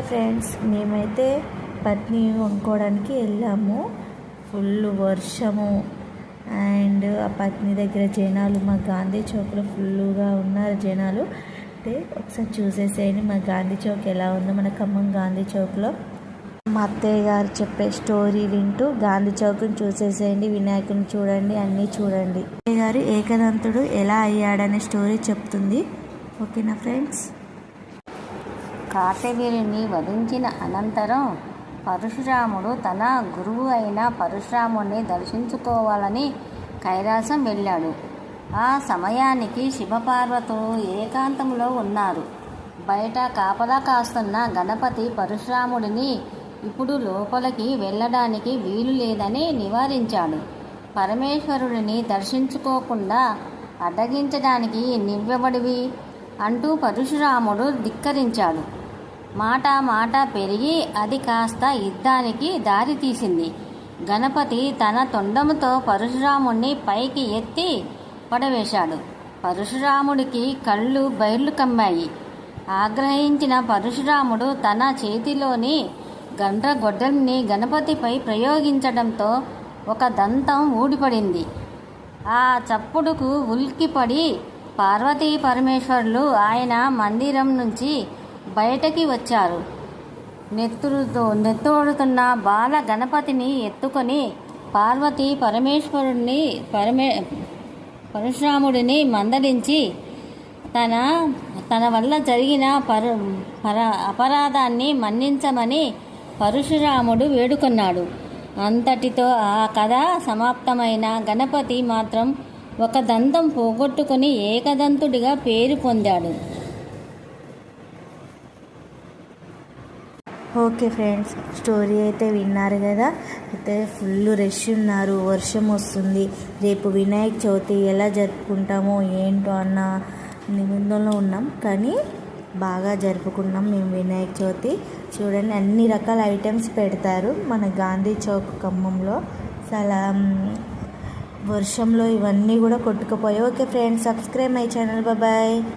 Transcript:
Hi friends మేమైతే పత్ని కొనుక్కోవడానికి వెళ్ళాము. ఫుల్ వర్షము. అండ్ ఆ పత్ని దగ్గర జనాలు మా గాంధీ చౌక్లో ఫుల్గా ఉన్నారు జనాలు. అంటే ఒకసారి చూసేసేయండి మా గాంధీ చౌక్ ఎలా ఉందో మన ఖమ్మం గాంధీ చౌక్లో. మా అత్తయ్య గారు చెప్పే స్టోరీ వింటూ గాంధీ చౌక్ని చూసేసేయండి వినాయకుని చూడండి అన్నీ చూడండి. అత్తయ్య గారు ఏకదంతుడు ఎలా అయ్యాడనే స్టోరీ చెప్తుంది. ఓకేనా ఫ్రెండ్స్? కార్తవీర్యుని వధించిన అనంతరం పరశురాముడు తన గురువు అయిన పరశురాముని దర్శించుకోవాలని కైలాసం వెళ్ళాడు. ఆ సమయానికి శివపార్వతులు ఏకాంతంలో ఉన్నారు. బయట కాపలా కాస్తున్న గణపతి పరశురాముడిని ఇప్పుడు లోపలికి వెళ్ళడానికి వీలు లేదని నివారించాడు. పరమేశ్వరుడిని దర్శించుకోకుండా అడ్డగించడానికి నివ్వబడివి అంటూ పరశురాముడు ధిక్కరించాడు. మాట మాట పెరిగి అది కాస్త యుద్ధానికి దారితీసింది గణపతి తన తొండముతో పరశురాముణ్ణి పైకి ఎత్తి పడవేశాడు. పరశురాముడికి కళ్ళు బయర్లు కమ్మాయి. ఆగ్రహించిన పరశురాముడు తన చేతిలోని గండ్రగొడ్డల్ని గణపతిపై ప్రయోగించడంతో ఒక దంతం ఊడిపడింది. ఆ చప్పుడుకు ఉల్కిపడి పార్వతీ పరమేశ్వరులు ఆయన మందిరం నుంచి బయటకి వచ్చారు. నెత్తురుతో నెత్తోడుతున్న బాల గణపతిని ఎత్తుకొని పార్వతి పరమేశ్వరుడిని పరమే పరశురాముడిని మందలించి తన తన వల్ల జరిగిన పరు పర అపరాధాన్ని మన్నించమని పరశురాముడు వేడుకున్నాడు. అంతటితో ఆ కథ సమాప్తమైన. గణపతి మాత్రం ఒక దంతం పోగొట్టుకుని ఏకదంతుడిగా పేరు పొందాడు. ఓకే ఫ్రెండ్స్ స్టోరీ అయితే విన్నారు కదా? అయితే ఫుల్ రష్ ఉన్నారు వర్షం వస్తుంది. రేపు వినాయక చవితి ఎలా జరుపుకుంటామో ఏంటో అన్న నిబంధనలో ఉన్నాం. కానీ బాగా జరుపుకున్నాం మేము వినాయక చవితి. చూడండి అన్ని రకాల ఐటమ్స్ పెడతారు. మన గాంధీ చౌక్ ఖమ్మంలో. చాలా వర్షంలో ఇవన్నీ కూడా కొట్టుకుపోయాయి. Okay friends subscribe my channel bye